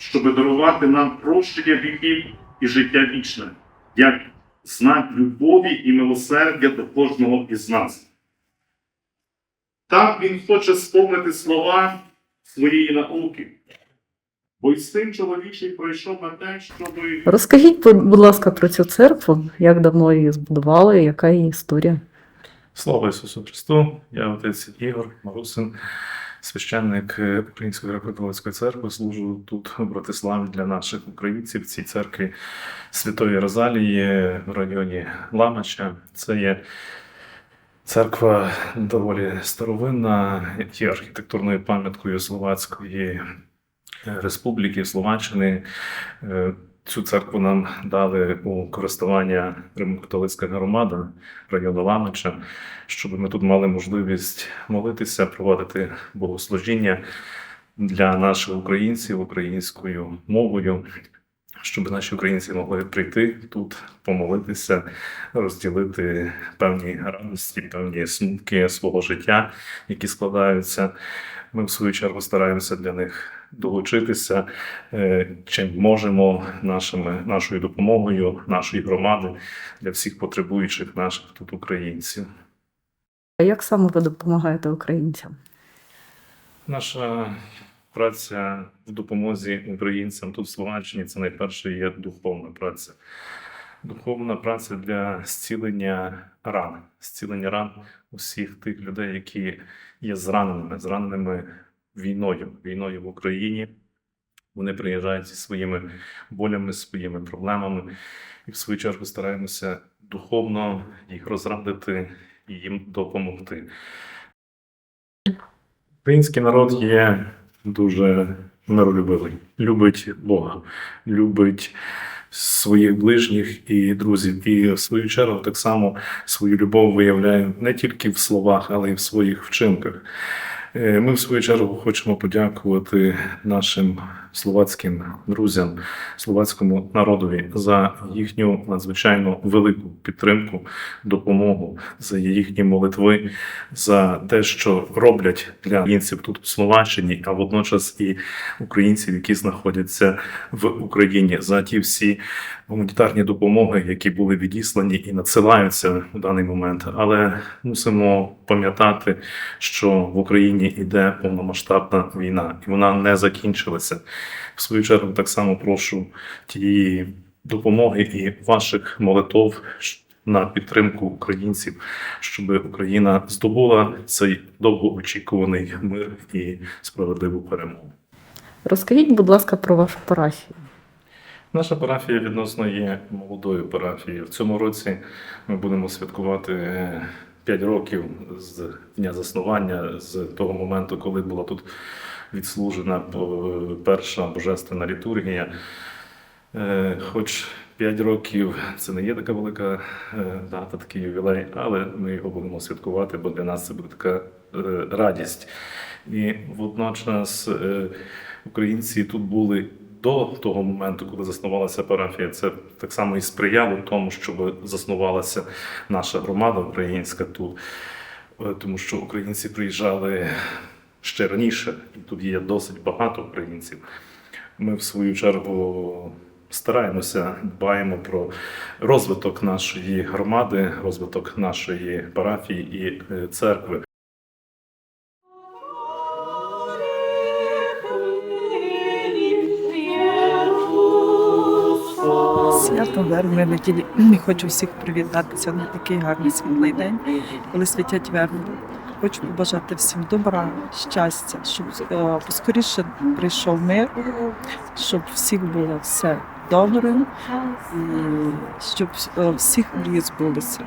щоб дарувати нам прощення гріхів і життя вічне, як знак любові і милосердя до кожного із нас. Так він хоче сповнити слова своєї науки. Бо й син чоловічий прийшов на те, щоби Розкажіть, будь ласка, про цю церкву, як давно її збудували, яка її історія? Слава Ісусу Христу! Я отець Ігор Марусин, священник е, Української греко-католицької церкви. Служу тут у Братиславі для наших українців цій церкві Святої Розалії в районі Ламача. Це є церква доволі старовинна, є архітектурною пам'яткою Словацької е, Республіки Словаччини. Цю церкву нам дали у користування Римокатолицька громада району Ламича, щоб ми тут мали можливість молитися, проводити богослужіння для наших українців українською мовою, щоб наші українці могли прийти тут, помолитися, розділити певні радості, певні смутки свого життя, які складаються. Ми, в свою чергу, стараємося для них долучитися, е, чим можемо нашими, нашою допомогою, нашої громади для всіх потребуючих наших тут українців. А як саме ви допомагаєте українцям? Наша праця в допомозі українцям тут в Словаччині це найперше є духовна праця. Духовна праця для зцілення ран, зцілення ран усіх тих людей, які є зраненими, зраненими війною, війною в Україні. Вони приїжджають зі своїми болями, своїми проблемами, і в свою чергу стараємося духовно їх розрадити і їм допомогти. Український народ є дуже миролюбивий, любить Бога, любить своїх ближніх і друзів. І в свою чергу так само свою любов виявляє не тільки в словах, але й в своїх вчинках. Е, Ми, в свою чергу, хочемо подякувати нашим словацьким друзям, словацькому народові за їхню надзвичайно велику підтримку, допомогу, за їхні молитви, за те, що роблять для українців тут в Словаччині, а водночас і українців, які знаходяться в Україні, за ті всі гуманітарні допомоги, які були відіслані і надсилаються в даний момент. Але мусимо пам'ятати, що в Україні йде повномасштабна війна, і вона не закінчилася. В свою чергу так само прошу тієї допомоги і ваших молитов на підтримку українців, щоб Україна здобула цей довгоочікуваний мир і справедливу перемогу. Розкажіть, будь ласка, про вашу парафію. Наша парафія відносно є молодою парафією. В цьому році ми будемо святкувати 5 років з дня заснування, з того моменту, коли була тут відслужена е, перша божественна літургія. Е, Хоч 5 років це не є така велика е, дата, такий ювілей, але ми його будемо святкувати, бо для нас це буде така радість. І водночас українці тут були до того моменту, коли заснувалася парафія. Це так само і сприяло тому, щоб заснувалася наша громада українська тут, Е, тому що українці приїжджали ще раніше, і тут є досить багато українців. Ми, в свою чергу, стараємося, дбаємо про розвиток нашої громади, розвиток нашої парафії і е, церкви. Свято вербної неділі. Хочу всіх привітатися на такий гарний світлий день, коли святять верби. Хочу побажати всім добра, щастя, щоб е, поскоріше прийшов мир, щоб всіх було все добре, і щоб е, всіх мрії збулися.